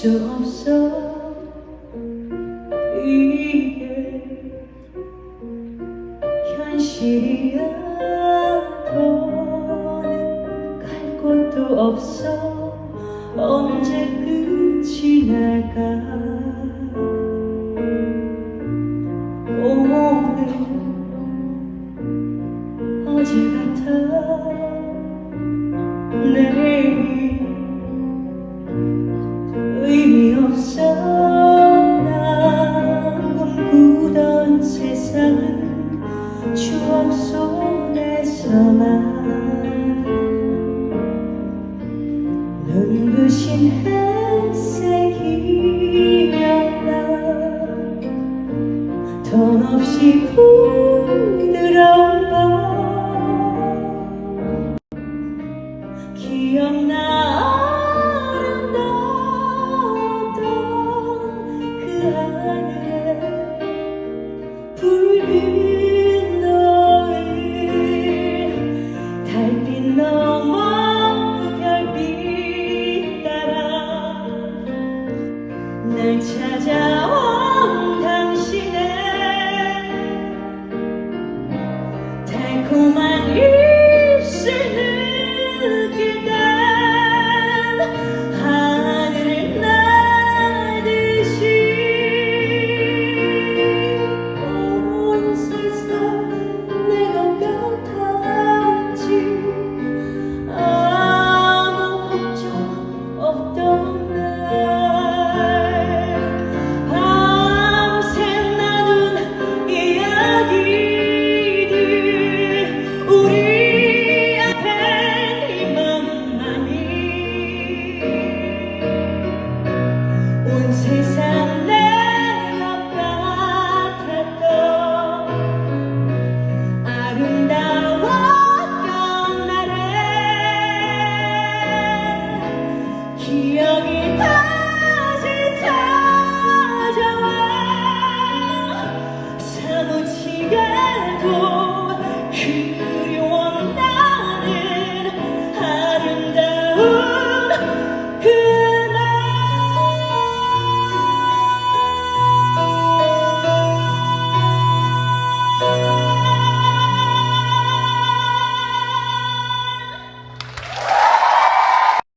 수 없어 이게 현실이야 갈 곳도 없어. 언제 끝이 날까 내일 의미 없어 난 꿈꾸던 세상 추억 속에서만 눈부신 햇색이었나 돈 없이 부